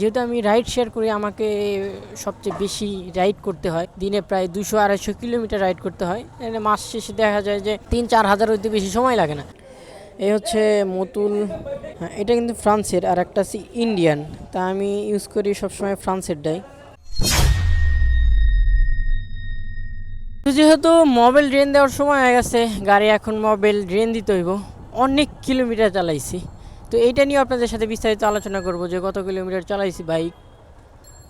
যেহেতু আমি ride share করি আমাকে সবচেয়ে বেশি রাইড করতে হয়, দিনে প্রায় দুশো আড়াইশো কিলোমিটার রাইড করতে হয় মাস শেষে দেখা যায় যে তিন চার হাজার হইতে বেশি সময় লাগে না। এই হচ্ছে মতুল হ্যাঁ এটা কিন্তু ফ্রান্সের আর একটা আছে ইন্ডিয়ান, তা আমি ইউজ করি সবসময় ফ্রান্সেরটাই যেহেতু মোবাইল ড্রেন দেওয়ার সময় হয়ে গেছে, গাড়ি এখন মোবাইল ড্রেন দিতে হইব, অনেক কিলোমিটার চালাইছি। তো এইটা নিয়ে আপনাদের সাথে বিস্তারিত আলোচনা করব যে কত কিলোমিটার চালাইছি বাইক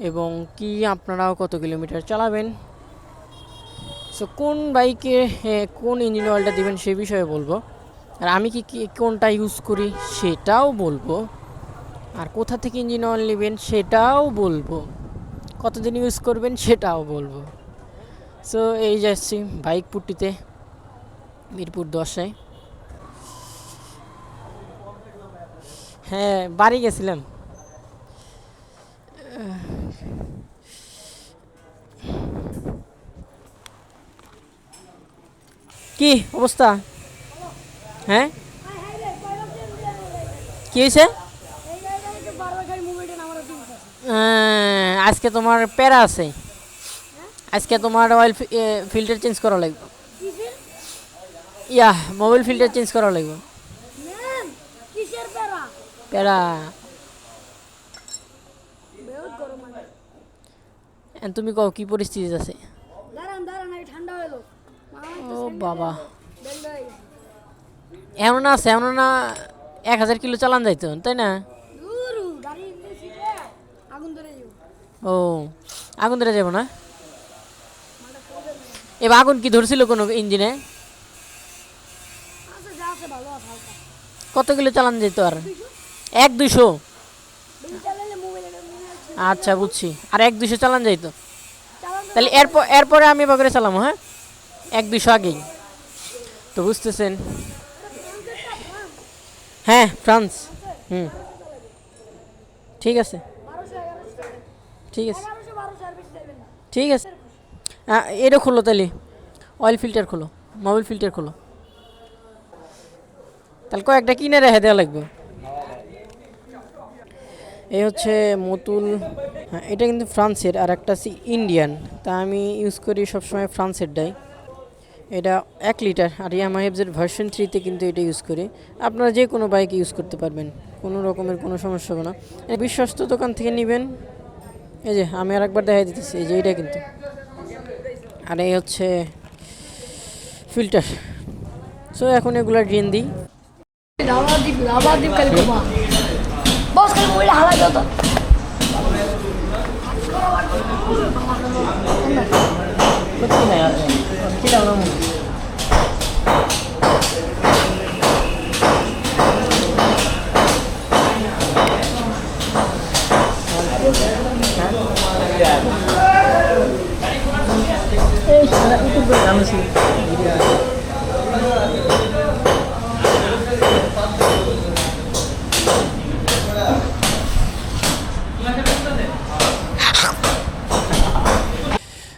এবং কি আপনারাও কত কিলোমিটার চালাবেন। সো কোন বাইকে কোন ইঞ্জিন অয়েলটা দিবেন সে বিষয়ে বলব। আর আমি কি কোনটা ইউজ করি সেটাও বলব। আর কোথা থেকে ইঞ্জিন অয়েল নেবেন সেটাও বলব। কতদিন ইউজ করবেন সেটাও বলব। সো এই যাচ্ছি বাইক পুট্টিতে, মিরপুর দশায়। হ্যাঁ বাড়ি গেছিলাম কি অবস্থা? হ্যাঁ? কি হয়েছে? আহ, আজকে তোমার প্যারা আছে। আজকে তোমার অয়েল ফিল্টার চেঞ্জ করা লাগবে। ইয়া মোবাইল ফিল্টার চেঞ্জ করা লাগবে। প্যারা তুমি কও কি পরিস্থিতি আছে? ও বাবা। এমন না আছে এমন না এক হাজার কিলো চালান যাইতো তাই না? ও আগুন ধরে যাব না? এবার আগুন কি ধরছিল কোনো ইঞ্জিনে? কত কিলো চালান যেত আর? এক দুইশো? আচ্ছা বুঝছি। আর এক দুইশো চালান যাইতো? চালান তাহলে এরপর এরপরে আমি এবার করে চালামো হ্যাঁ? এক দুইশো আগেই। তো বুঝতেছেন? হ্যাঁ ফ্রান্স। হুম। ঠিক আছে। ঠিক আছে। ঠিক আছে। হ্যাঁ এটা খোলো তাহলে। অয়েল ফিল্টার খোলো মোবাইল ফিল্টার খোলো। তাহলে কয়েকটা কিনে রেখে দেওয়া লাগবে। এই হচ্ছে মতুল হ্যাঁ এটা কিন্তু ফ্রান্সের আর একটা হচ্ছে ইন্ডিয়ান। তা আমি ইউজ করি সবসময় ফ্রান্সেরটাই এটা এক লিটার আর ইয়ামা হেবজের ভার্সন থ্রিতে কিন্তু এটা ইউজ করি। আপনারা যে কোনো বাইক ইউজ করতে পারবেন, কোনো রকমের কোনো সমস্যা হবে না। এটা বিশ্বস্ত দোকান থেকে নেবেন। এই যে, আমি আর একবার দেখাই দিতেছি, এই যে এইটা কিন্তু। আর এই হচ্ছে ফিল্টার সো এখন এগুলা ড্রেন দিই। Bosque mulai halal jodoh. Betul ya. Eh, itu berapa sih? Iya.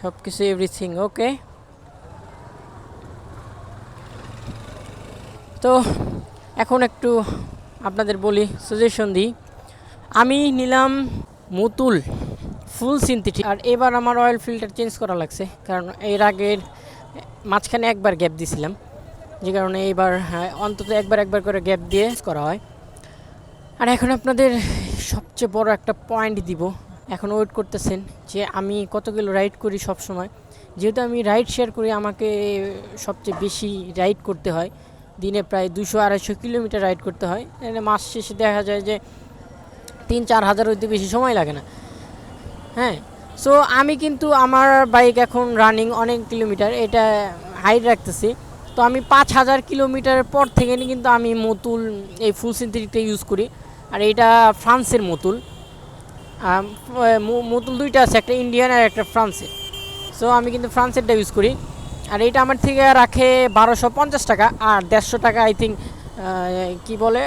সব কিছু এভরিথিং ওকে তো এখন একটু আপনাদের বলি সাজেশন দিই। আমি নিলাম মুতুল ফুল সিনথেটিক আর এবার আমার অয়েল ফিল্টার চেঞ্জ করা লাগছে কারণ এর আগের মাঝখানে একবার গ্যাপ দিছিলাম। যে কারণে এইবার হ্যাঁ, অন্তত একবার একবার করে গ্যাপ দিয়ে করা হয়। আর এখন আপনাদের সবচেয়ে বড় একটা পয়েন্ট দিব এখন ওয়েট করতেছেন যে আমি কত কিলো রাইড করি সব সময়। যেহেতু আমি রাইড শেয়ার করি, আমাকে সবচেয়ে বেশি রাইড করতে হয়। দিনে প্রায় দুশো আড়াইশো কিলোমিটার রাইড করতে হয়। মাস শেষে দেখা যায় যে তিন চার হাজার হইতে বেশি সময় লাগে না। হ্যাঁ সো আমি কিন্তু আমার বাইক এখন রানিং অনেক কিলোমিটার, এটা হাইট রাখতেছি। তো আমি পাঁচ হাজার কিলোমিটার পর থেকে কিন্তু আমি মতুল, এই ফুল সিনথেটিকটা ইউজ করি। আর এটা ফ্রান্সের মতুল। মতুল দুইটা আছে, একটা ইন্ডিয়ান আর একটা ফ্রান্সের সো আমি কিন্তু ফ্রান্সেরটা ইউজ করি। আর এটা আমার থেকে রাখে বারোশো পঞ্চাশ টাকা আর দেড়শো টাকা আই থিঙ্ক কী বলে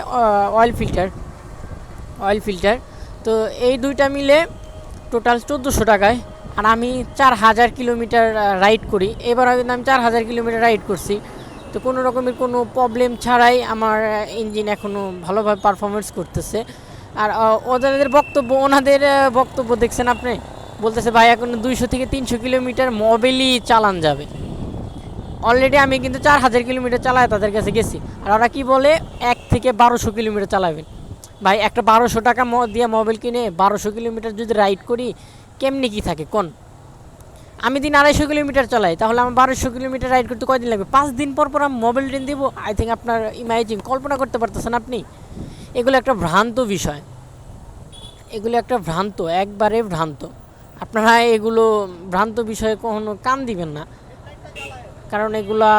অয়েল ফিল্টার অয়েল ফিল্টার তো এই দুইটা মিলে টোটাল চোদ্দোশো টাকায়। আর আমি চার হাজার কিলোমিটার রাইড করি। এবার কিন্তু আমি চার হাজার কিলোমিটার রাইড করছি। তো কোনো রকমের কোনো প্রবলেম ছাড়াই আমার ইঞ্জিন এখনও ভালোভাবে পারফরমেন্স করতেছে। আর ওদের বক্তব্য, ওনাদের বক্তব্য দেখছেন আপনি? বলতেছে, ভাই, এখন দুইশো থেকে তিনশো কিলোমিটার মোবাইলই চালান যাবে। অলরেডি আমি কিন্তু চার হাজার কিলোমিটার চালায় তাদের কাছে গেছি। আর ওরা কি বলে? এক থেকে বারোশো কিলোমিটার চালাবেন। ভাই, একটা বারোশো টাকা দিয়ে মোবাইল কিনে বারোশো কিলোমিটার যদি রাইড করি, কেমনি কি থাকে, কোন? আমি দিন আড়াইশো কিলোমিটার চালাই, তাহলে আমার বারোশো কিলোমিটার রাইড করতে কয়দিন লাগবে? পাঁচ দিন পর পর আমি মোবাইল ঋণ দিব। আই থিঙ্ক আপনার ইমাজিন, কল্পনা করতে পারতেছেন আপনি? এগুলো একটা ভ্রান্ত বিষয়। এগুলো একটা ভ্রান্ত, একবারে ভ্রান্ত। আপনারা এগুলো ভ্রান্ত বিষয়ে কখনো কান দিবেন না। কারণ এগুলা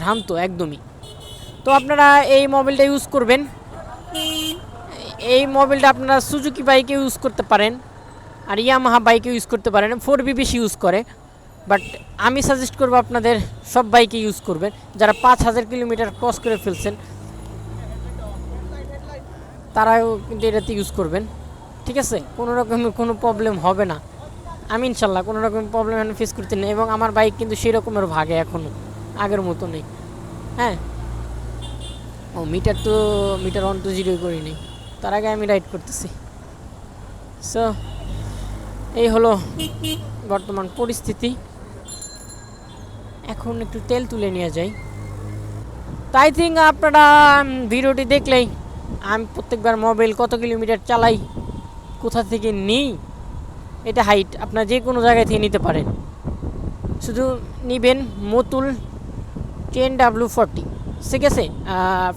ভ্রান্ত, একদমই। তো আপনারা এই মোবাইলটা ইউজ করবেন। এই মোবাইলটা আপনারা সুজুকি বাইকে ইউজ করতে পারেন। আর ইয়ামাহা বাইকে ইউজ করতে পারেন। ফোর বি বেশি ইউজ করে। বাট আমি সাজেস্ট করব আপনাদের সব বাইকে ইউজ করবেন। যারা পাঁচ হাজার কিলোমিটার ক্রস করে ফেলছেন তারাও কিন্তু এটাতে ইউজ করবেন, ঠিক আছে? কোনো রকমের কোনো প্রবলেম হবে না। আমি ইনশাল্লাহ কোনো রকম প্রবলেম ফেস করতে নেই এবং আমার বাইক কিন্তু সেই রকমের ভাগে এখনও আগের মতো নেই। হ্যাঁ? ও মিটার তো মিটার অন টু জিরো করিনি। তার আগে আমি রাইড করতেছি। সো এই হলো বর্তমান পরিস্থিতি। এখন একটু তেল তুলে নিয়ে যাই। তাই থিঙ্ক আপনারা ভিডিওটি দেখলেই আমি প্রত্যেকবার মোবাইল কত কিলোমিটার চালাই, কোথা থেকে নিই, এটা হাইট আপনার যে কোনো জায়গায় থেকে নিতে পারেন। শুধু নিবেন মতুল টেন ডাব্লু ফর্টি ঠিক আছে?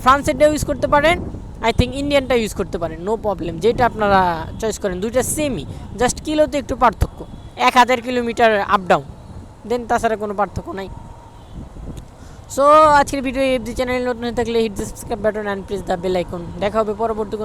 ফ্রান্সেরটা ইউজ করতে পারেন আই থিঙ্ক ইন্ডিয়ানটা ইউজ করতে পারেন নো প্রবলেম যেটা আপনারা চয়েস করেন, দুইটা সেমই জাস্ট কিলোতে একটু পার্থক্য। এক হাজার কিলোমিটার আপ ডাউন দেন তাছাড়া কোনো পার্থক্য নাই। সো আজকের ভিডিও এফজি চ্যানেল নতুন হয়ে থাকলে hit the subscribe button and press the bell icon দেখা হবে পরবর্তী